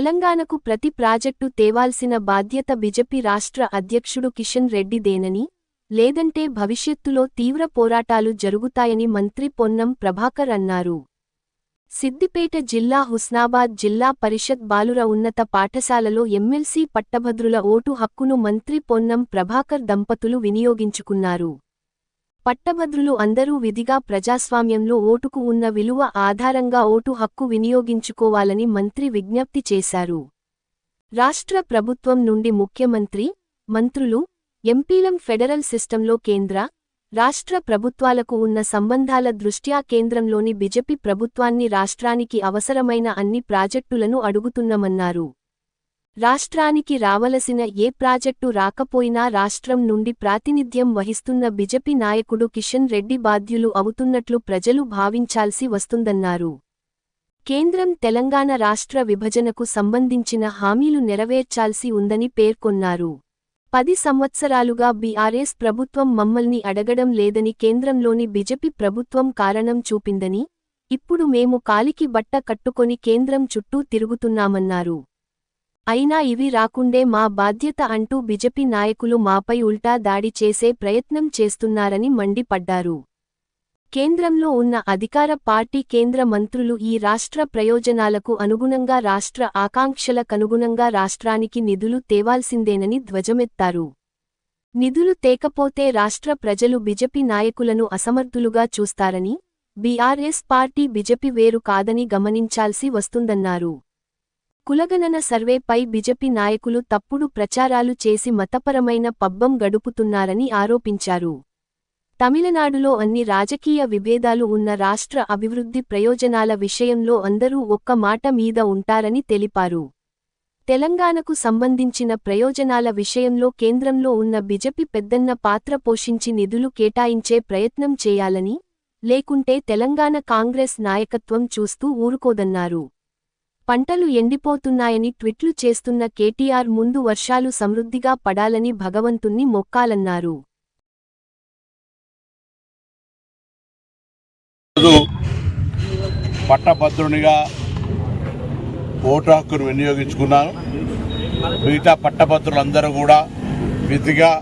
తెలంగాణకు ప్రతి ప్రాజెక్టు తేవాల్సిన బాధ్యత బిజెపి రాష్ట్ర అధ్యక్షుడు కిషన్ రెడ్డిదేనని లేదంటే భవిష్యత్తులో తీవ్ర పోరాటాలు జరుగుతాయని మంత్రి పొన్నం ప్రభాకర్ అన్నారు. సిద్దిపేట జిల్లా హుస్నాబాద్ జిల్లా పరిషత్ బాలుర ఉన్నత పాఠశాలలో ఎమ్మెల్సీ పట్టభద్రుల ఓటు హక్కును మంత్రి పొన్నం ప్రభాకర్ దంపతులు వినియోగించుకున్నారు. పట్టభద్రులు అందరూ విధిగా ప్రజాస్వామ్యంలో ఓటుకు ఉన్న విలువ ఆధారంగా ఓటు హక్కు వినియోగించుకోవాలని మంత్రి విజ్ఞప్తి చేశారు. రాష్ట్ర ప్రభుత్వం నుండి ముఖ్యమంత్రి మంత్రులు ఎంపీలం ఫెడరల్ సిస్టంలో కేంద్ర రాష్ట్ర ప్రభుత్వాలకు ఉన్న సంబంధాల దృష్ట్యా కేంద్రంలోని బిజెపి ప్రభుత్వాన్ని రాష్ట్రానికి అవసరమైన అన్ని ప్రాజెక్టులను అడుగుతున్నమన్నారు. రాష్ట్రానికి రావలసిన ఏ ప్రాజెక్టు రాకపోయినా రాష్ట్రం నుండి ప్రాతినిధ్యం వహిస్తున్న బిజెపి నాయకుడు కిషన్ రెడ్డి బాధ్యులు అవుతున్నట్లు ప్రజలు భావించాల్సి వస్తుందన్నారు. కేంద్రం తెలంగాణ రాష్ట్ర విభజనకు సంబంధించిన హామీలు నెరవేర్చాల్సి ఉందని పేర్కొన్నారు. పది సంవత్సరాలుగా బీఆర్ఎస్ ప్రభుత్వం మమ్మల్ని అడగడం లేదని కేంద్రంలోని బిజెపి ప్రభుత్వం కారణం చూపిందని ఇప్పుడు మేము కాలికి బట్ట కట్టుకొని కేంద్రం చుట్టూ తిరుగుతున్నామన్నారు. అయినా ఇవి రాకుండే మా బాధ్యత అంటూ బిజెపి నాయకులు మాపై ఉల్టా దాడి చేసే ప్రయత్నం చేస్తున్నారని మండిపడ్డారు. కేంద్రంలో ఉన్న అధికార పార్టీ కేంద్ర మంత్రులు ఈ రాష్ట్ర ప్రయోజనాలకు అనుగుణంగా రాష్ట్ర ఆకాంక్షలకనుగుణంగా రాష్ట్రానికి నిధులు తేవాల్సిందేనని ధ్వజమెత్తారు. నిధులు తేకపోతే రాష్ట్ర ప్రజలు బిజెపి నాయకులను అసమర్థులుగా చూస్తారని బీఆర్ఎస్ పార్టీ బిజెపి వేరు కాదని గమనించాల్సి వస్తుందన్నారు. కులగణన సర్వేపై బిజెపి నాయకులు తప్పుడు ప్రచారాలు చేసి మతపరమైన పబ్బం గడుపుతున్నారని ఆరోపించారు. తమిళనాడులో అన్ని రాజకీయ విభేదాలు ఉన్న రాష్ట్ర అభివృద్ధి ప్రయోజనాల విషయంలో అందరూ ఒక్క మాట మీద ఉంటారని తెలిపారు. తెలంగాణకు సంబంధించిన ప్రయోజనాల విషయంలో కేంద్రంలో ఉన్న బిజెపి పెద్దన్న పాత్ర పోషించి నిధులు కేటాయించే ప్రయత్నం చేయాలని లేకుంటే తెలంగాణ కాంగ్రెస్ నాయకత్వం చూస్తూ ఊరుకోదన్నారు. పంటలు ఎండిపోతున్నాయని ట్విట్లు చేస్తున్న కేటీఆర్ ముందు వర్షాలు సమృద్ధిగా పడాలని భగవంతుణ్ణి మొక్కాలన్నారు. పట్టభద్రునిగా ఓటు హక్కును వినియోగించుకున్నాను. మిగతా పట్టభద్రులందరూ కూడా విధిగా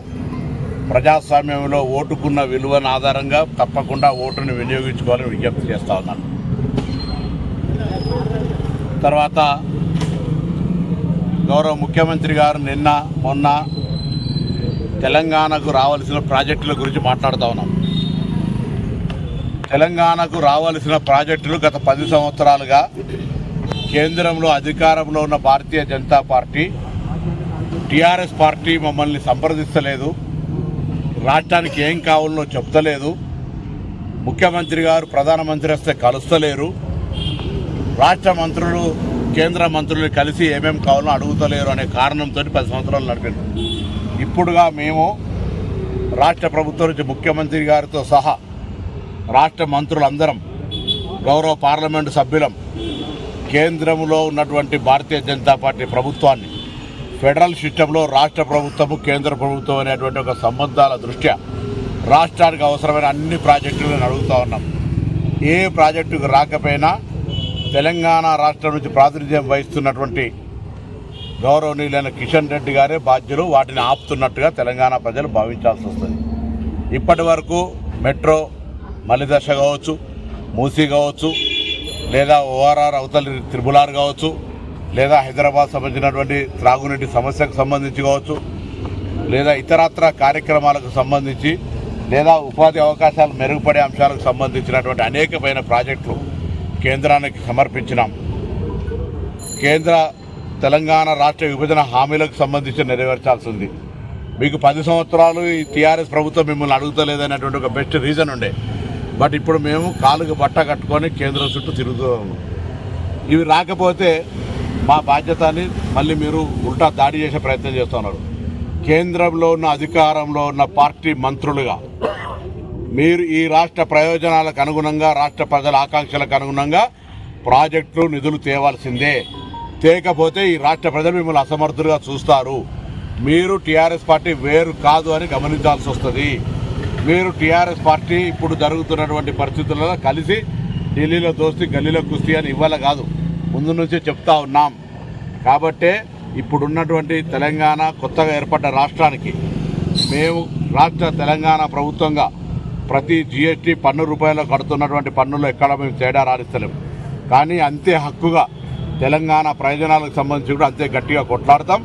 ప్రజాస్వామ్యంలో ఓటుకున్న విలువను ఆధారంగా తప్పకుండా ఓటును వినియోగించుకోవాలని విజ్ఞప్తి చేస్తా ఉన్నాను. తర్వాత గౌరవ ముఖ్యమంత్రి గారు నిన్న మొన్న తెలంగాణకు రావాల్సిన ప్రాజెక్టుల గురించి మాట్లాడుతూ ఉన్నాం. తెలంగాణకు రావాల్సిన ప్రాజెక్టులు గత పది సంవత్సరాలుగా కేంద్రంలో అధికారంలో ఉన్న Bharatiya Janata party TRS party మమ్మల్ని సంప్రదిస్తలేదు. రాష్ట్రానికి ఏం కావాలో చెప్తలేదు. ముఖ్యమంత్రి గారు ప్రధానమంత్రి వస్తే కలుస్తలేరు. రాష్ట్ర మంత్రులు కేంద్ర మంత్రులు కలిసి ఏమేం కావాలో అడుగుతలేరు అనే కారణంతో పది సంవత్సరాలు నడిపారు ఇప్పుడుగా మేము రాష్ట్ర ప్రభుత్వం నుంచి ముఖ్యమంత్రి గారితో సహా రాష్ట్ర మంత్రులందరం గౌరవ పార్లమెంటు సభ్యులం కేంద్రంలో ఉన్నటువంటి భారతీయ జనతా పార్టీ ప్రభుత్వాన్ని ఫెడరల్ సిస్టంలో రాష్ట్ర ప్రభుత్వము కేంద్ర ప్రభుత్వం అనేటువంటి ఒక సంబంధాల దృష్ట్యా రాష్ట్రానికి అవసరమైన అన్ని ప్రాజెక్టులను అడుగుతూ ఉన్నాం. ఏ ప్రాజెక్టుకు రాకపోయినా తెలంగాణ రాష్ట్రం నుంచి ప్రాతినిధ్యం వహిస్తున్నటువంటి గౌరవనీయులైన కిషన్ రెడ్డి గారే బాధ్యులు. వాటిని ఆపుతున్నట్టుగా తెలంగాణ ప్రజలు భావించాల్సి వస్తుంది. ఇప్పటి వరకు మెట్రో మలిదశ కావచ్చు మూసీ కావచ్చు లేదా ఓఆర్ఆర్ అవతలి త్రిబులార్ కావచ్చు లేదా హైదరాబాద్ సంబంధించినటువంటి త్రాగునీటి సమస్యకు సంబంధించి కావచ్చు లేదా ఇతరత్ర కార్యక్రమాలకు సంబంధించి లేదా ఉపాధి అవకాశాలు మెరుగుపడే అంశాలకు సంబంధించినటువంటి అనేకమైన ప్రాజెక్టులు కేంద్రానికి సమర్పించినాం. కేంద్ర తెలంగాణ రాష్ట్ర విభజన హామీలకు సంబంధించి నెరవేర్చాల్సింది. మీకు పది సంవత్సరాలు ఈ టీఆర్ఎస్ ప్రభుత్వం మిమ్మల్ని అడుగుతలేదనేటువంటి ఒక బెస్ట్ రీజన్ ఉండే. బట్ ఇప్పుడు మేము కాలుకు బట్ట కట్టుకొని కేంద్రం చుట్టూ తిరుగుతూ ఇవి రాకపోతే మా బాధ్యతని మళ్ళీ మీరు ఉల్టా దాడి చేసే ప్రయత్నం చేస్తున్నారు. కేంద్రంలో ఉన్న అధికారంలో ఉన్న పార్టీ మంత్రులుగా మీరు ఈ రాష్ట్ర ప్రయోజనాలకు అనుగుణంగా రాష్ట్ర ప్రజల ఆకాంక్షలకు అనుగుణంగా ప్రాజెక్టులు నిధులు తేవాల్సిందే. తేకపోతే ఈ రాష్ట్ర ప్రజలు మిమ్మల్ని అసమర్థులుగా చూస్తారు. మీరు టీఆర్ఎస్ పార్టీ వేరు కాదు అని గమనించాల్సి వస్తుంది. మీరు టీఆర్ఎస్ పార్టీ ఇప్పుడు జరుగుతున్నటువంటి పరిస్థితులలో కలిసి ఢిల్లీలో దోస్తి గల్లీలో కుస్తీ అని ఇవ్వాల కాదు. ముందు నుంచే చెప్తా ఉన్నాం. కాబట్టే ఇప్పుడున్నటువంటి తెలంగాణ కొత్తగా ఏర్పడ్డ రాష్ట్రానికి మేము రాష్ట్ర తెలంగాణ ప్రభుత్వంగా ప్రతి జిఎస్టీ పన్ను రూపాయలు కడుతున్నటువంటి పన్నులు ఎక్కడ మేము తేడా రాణిస్తలేము కానీ అంతే హక్కుగా తెలంగాణ ప్రయోజనాలకు సంబంధించి కూడా అంతే గట్టిగా కొట్లాడతాం.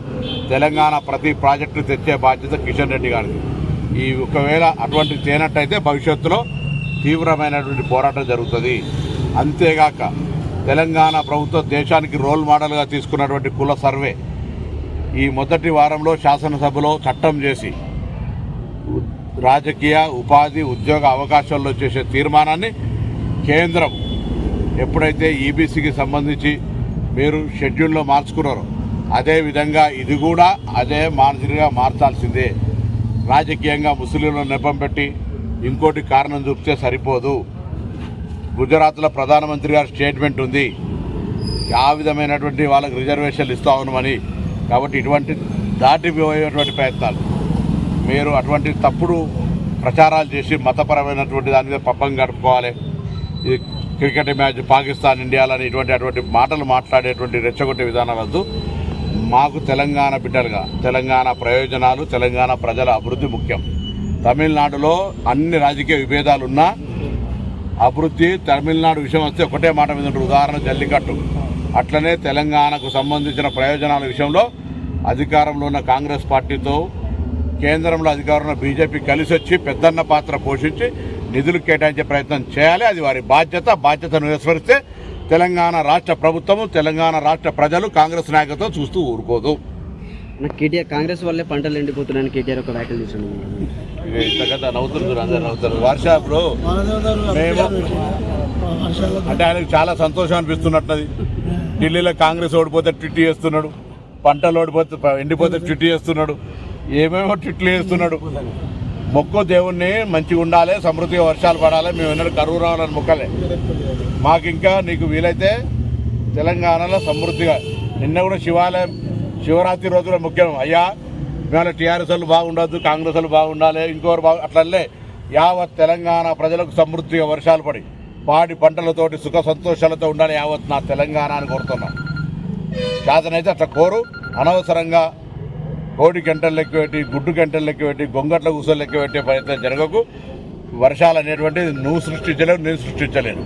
తెలంగాణ ప్రతి ప్రాజెక్టు తెచ్చే బాధ్యత కిషన్ రెడ్డి గారిది. ఈ ఒకవేళ అటువంటి తేనట్టయితే భవిష్యత్తులో తీవ్రమైనటువంటి పోరాటం జరుగుతుంది. అంతేగాక తెలంగాణ ప్రభుత్వం దేశానికి రోల్ మోడల్గా తీసుకున్నటువంటి కుల సర్వే ఈ మొదటి వారంలో శాసనసభలో చట్టం చేసి రాజకీయ ఉపాధి ఉద్యోగ అవకాశాల్లో చేసే తీర్మానాన్ని కేంద్రం ఎప్పుడైతే ఈబీసీకి సంబంధించి మీరు షెడ్యూల్లో మార్చుకున్నారో అదే విధంగా ఇది కూడా అదే మానసికంగా మార్చాల్సిందే. రాజకీయంగా ముస్లింలను నెపం పెట్టి ఇంకోటి కారణం చూపితే సరిపోదు. గుజరాత్లో ప్రధానమంత్రి గారి స్టేట్మెంట్ ఉంది. ఆ విధమైనటువంటి వాళ్ళకి రిజర్వేషన్లు ఇస్తా ఉన్నామని కాబట్టి ఇటువంటి దాటిపోయేటువంటి ప్రయత్నాలు. మీరు అటువంటి తప్పుడు ప్రచారాలు చేసి మతపరమైనటువంటి దాని మీద పబ్బం గడుపుకోవాలి. ఇది క్రికెట్ మ్యాచ్ పాకిస్తాన్ ఇండియాలని ఇటువంటి అటువంటి మాటలు మాట్లాడేటువంటి రెచ్చగొట్టే విధానం వద్దు. మాకు తెలంగాణ బిడ్డలుగా తెలంగాణ ప్రయోజనాలు తెలంగాణ ప్రజల అభివృద్ధి ముఖ్యం. తమిళనాడులో అన్ని రాజకీయ విభేదాలు ఉన్నా అభివృద్ధి తమిళనాడు విషయం వస్తే ఒకటే మాట మీద ఉంటుంది ఉదాహరణ జల్లికట్టు. అట్లనే తెలంగాణకు సంబంధించిన ప్రయోజనాల విషయంలో అధికారంలో ఉన్న కాంగ్రెస్ పార్టీతో కేంద్రంలో అధికారంలో బీజేపీ కలిసి వచ్చి పెద్దన్న పాత్ర పోషించి నిధులు కేటాయించే ప్రయత్నం చేయాలి. అది వారి బాధ్యత. బాధ్యతను విస్మరిస్తే తెలంగాణ రాష్ట్ర ప్రభుత్వము తెలంగాణ రాష్ట్ర ప్రజలు కాంగ్రెస్ నాయకత్వం చూస్తూ ఊరుకోదు. కేటీఆర్ కాంగ్రెస్ వల్లే పంటలు ఎండిపోతున్నాయని కేటీఆర్ ఒక వ్యాఖ్యలు నవ్వుతున్నారు అందరు నవ్వుతారు వర్షాప్లో మేము అంటే ఆయనకు చాలా సంతోషం అనిపిస్తున్నట్టుది. ఢిల్లీలో కాంగ్రెస్ ఓడిపోతే ట్విట్ చేస్తున్నాడు పంటలు ఓడిపోతే ఎండిపోతే ట్విట్ చేస్తున్నాడు ఏమేమో ట్విట్లు వేస్తున్నాడు. మొక్కు దేవుణ్ణి మంచిగా ఉండాలి సమృద్ధిగా వర్షాలు పడాలి మేము ఎన్నడూ కరువు రావాలని మొక్కలే. మాకు ఇంకా నీకు వీలైతే తెలంగాణలో సమృద్ధిగా నిన్న కూడా శివాలయం శివరాత్రి రోజున ముఖ్యం అయ్యా ఇవాళ టీఆర్ఎస్ వాళ్ళు బాగుండద్దు కాంగ్రెస్ వాళ్ళు బాగుండాలి ఇంకోరు బాగు అట్లల్లే. యావత్ తెలంగాణ ప్రజలకు సమృద్ధిగా వర్షాలు పడి పాడి పంటలతోటి సుఖ సంతోషాలతో ఉండాలి యావత్ నా తెలంగాణ అని కోరుతున్నాను శాతనైతే అట్లా కోరు. అనవసరంగా కోడి గంటలు లెక్క పెట్టి గుడ్డు గంటలు లెక్క పెట్టి గొంగట్ల కూసలు లెక్క పెట్టే ప్రయత్నం జరగకు. వర్షాలు అనేటువంటిది నువ్వు సృష్టించలేవు నేను సృష్టించలేను.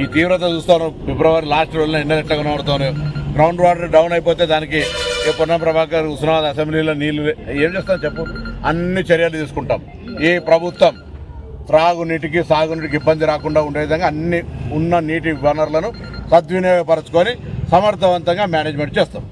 ఈ తీవ్రత చూస్తాను. ఫిబ్రవరి లాస్ట్ రోజున ఎండ ఎట్లా కనబడుతాను గ్రౌండ్ వాటర్ డౌన్ అయిపోతే దానికి పొన్నం ప్రభాకర్ ఉస్మానాబాద్ అసెంబ్లీలో నీళ్ళు ఏం చేస్తాం చెప్పు. అన్ని చర్యలు తీసుకుంటాం. ఈ ప్రభుత్వం త్రాగునీటికి సాగునీటికి ఇబ్బంది రాకుండా ఉండే విధంగా అన్ని ఉన్న నీటి వనరులను సద్వినియోగపరచుకొని సమర్థవంతంగా మేనేజ్మెంట్ చేస్తాం.